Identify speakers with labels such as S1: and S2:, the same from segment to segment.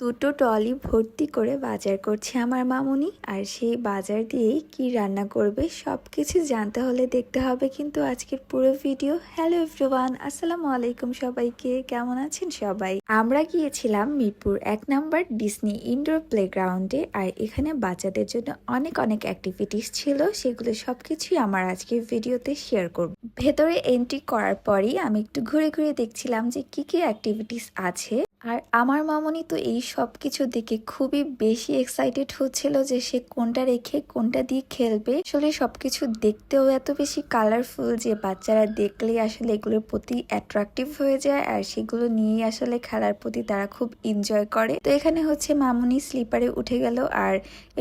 S1: দুটো টলি ভর্তি করে বাজার করছে আমার মামুনি। আর সেই বাজার দিয়েই কি রান্না করবে সব কিছু জানতে হলে দেখতে হবে কিন্তু আজকের পুরো ভিডিও। হ্যালো এভরিওয়ান আসসালামু আলাইকুম সবাইকে। কেমন আছেন সবাই? আমরা গিয়েছিলাম মিরপুর এক নাম্বার ডিসনি ইনডোর প্লেগ্রাউন্ডে আর এখানে বাচ্চাদের জন্য অনেক অনেক অ্যাক্টিভিটিস ছিল, সেগুলো সবকিছুই আমার আজকের ভিডিওতে শেয়ার করব। ভেতরে এন্ট্রি করার পরই আমি একটু ঘুরে ঘুরে দেখছিলাম যে কি কি অ্যাক্টিভিটিস আছে। আর আমার মামনি তো এই সব কিছু দেখে খুবই বেশি এক্সাইটেড হচ্ছিল যে সে কোনটা রেখে কোনটা দিয়ে খেলবে। আসলে সবকিছু দেখতেও এত বেশি কালারফুল যে বাচ্চারা দেখলে আসলে এগুলোর প্রতি অ্যাট্রাকটিভ হয়ে যায় আর সেগুলো নিয়েই আসলে খেলার প্রতি তারা খুব এনজয় করে। তো এখানে হচ্ছে মামুনি স্লিপারে উঠে গেল আর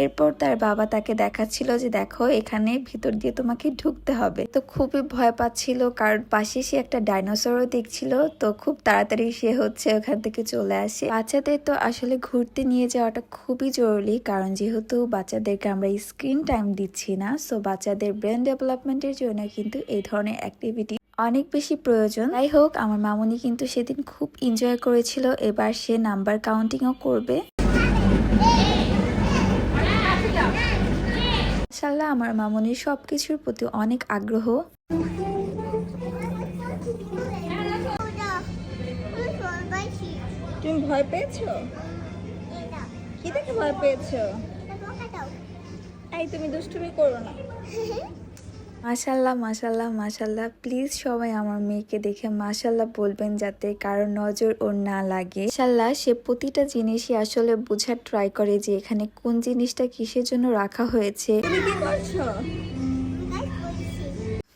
S1: এরপর তার বাবা তাকে দেখাচ্ছিল যে দেখো এখানে ভিতর দিয়ে তোমাকে ঢুকতে হবে। তো খুবই ভয় পাচ্ছিল কারণ পাশে সে একটা ডাইনোসরও দেখছিল। তো খুব তাড়াতাড়ি সে হচ্ছে ওখান থেকে চলে আসে। বাচ্চাদের তো আসলে ঘুরতে নিয়ে যাওয়াটা খুবই জরুরি, কারণ যেহেতু বাচ্চাদেরকে আমরা স্ক্রিন টাইম দিচ্ছি না, সো বাচ্চাদের ব্রেন ডেভেলপমেন্টের জন্য কিন্তু এই ধরনের অ্যাক্টিভিটি অনেক বেশি প্রয়োজন। যাই হোক, আমার মামুনি কিন্তু সেদিন খুব এনজয় করেছিল, এবার সে নাম্বার কাউন্টিংও করবে। আমার মামুনির সব কিছুর প্রতি অনেক আগ্রহ।
S2: তুমি ভয় পেয়েছ? কি দেখে ভয় পেয়েছ? এই তুমি দুষ্টুমি করো না।
S1: মাশাল্লাহ মাশাল্লাহ মাশাল্লাহ। প্লিজ সবাই আমার মেয়েকে দেখে মাশাল্লাহ বলবেন যাতে কারও নজর ওর না লাগে। মাশাল্লাহ সে প্রতিটা জিনিসই আসলে বোঝার ট্রাই করে যে এখানে কোন জিনিসটা কিসের জন্য রাখা হয়েছে।
S2: তুমি কি করছ?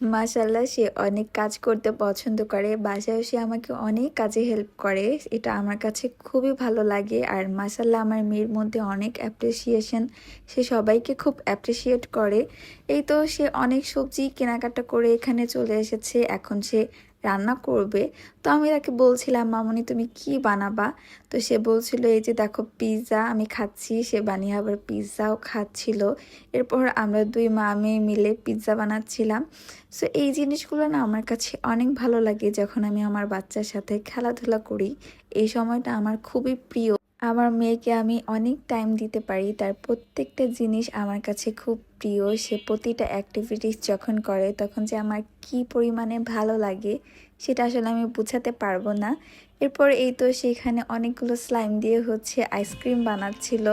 S1: মাশাল্লাহ সে অনেক কাজ করতে পছন্দ করে। বাসায় সে আমাকে অনেক কাজে হেল্প করে। এটা আমার কাছে খুবই ভালো লাগে। আর মাশাল্লাহ আমার মেয়ের মধ্যে অনেক অ্যাপ্রিসিয়েশন সে সবাইকে খুব অ্যাপ্রিসিয়েট করে। এই তো সে অনেক সবজি কেনাকাটা করে এখানে চলে এসেছে। এখন সে রান্না করবে। তো আমি তাকে বলছিলাম, মামনি, তুমি কি বানাবা? তো সে বলছিল, এই যে দেখো, পিৎজা আমি খাচ্ছি। সে বানিয়ে আবার পিৎজাও খাচ্ছিল। এরপর আমরা দুই মা মেয়ে মিলে পিৎজা বানাচ্ছিলাম। সো এই জিনিসগুলো না আমার কাছে অনেক ভালো লাগে যখন আমি আমার বাচ্চার সাথে খেলাধুলা করি। এই সময়টা আমার খুবই প্রিয়। আমার মেয়েকে আমি অনেক টাইম দিতে পারি। তার প্রত্যেকটা জিনিস আমার কাছে খুব প্রিয়। সে প্রতিটা অ্যাক্টিভিটিস যখন করে, তখন যে আমার কি পরিমাণে ভালো লাগে, সেটা আসলে আমি বুঝাতে পারব না। এরপর এই তো সেখানে অনেকগুলো স্লাইম দিয়ে হচ্ছে আইসক্রিম বানাচ্ছিল।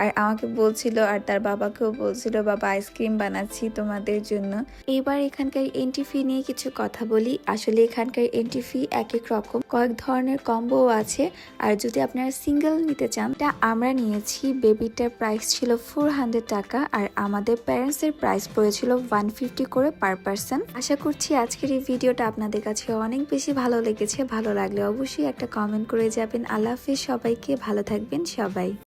S1: আর আমাকে বলছিল আর তার বাবাকেও বলছিল, বাবা আইসক্রিম বানাচ্ছি তোমাদের জন্য। এবার এখানকার এন্ট্রি ফি নিয়ে কিছু কথা বলি। আসলে এখানকার এন্ট্রি ফি এক এক রকম। কয়েক ধরনের কম্বো আছে। আর যদি আপনারা সিঙ্গেল নিতে চান তা আমরা নিয়েছি। বেবিটার প্রাইস ছিল ফোর হান্ড্রেড টাকা আর আমাদের প্যারেন্টসের প্রাইস পড়েছিল ওয়ান ফিফটি করে পার পার্সন আশা করছি আজকের এই ভিডিওটা আপনাদের কাছে অনেক বেশি ভালো লেগেছে। ভালো লাগলে অবশ্যই একটা কমেন্ট করে যাবেন। আল্লাহ হাফিজ সবাইকে ভালো থাকবেন সবাই।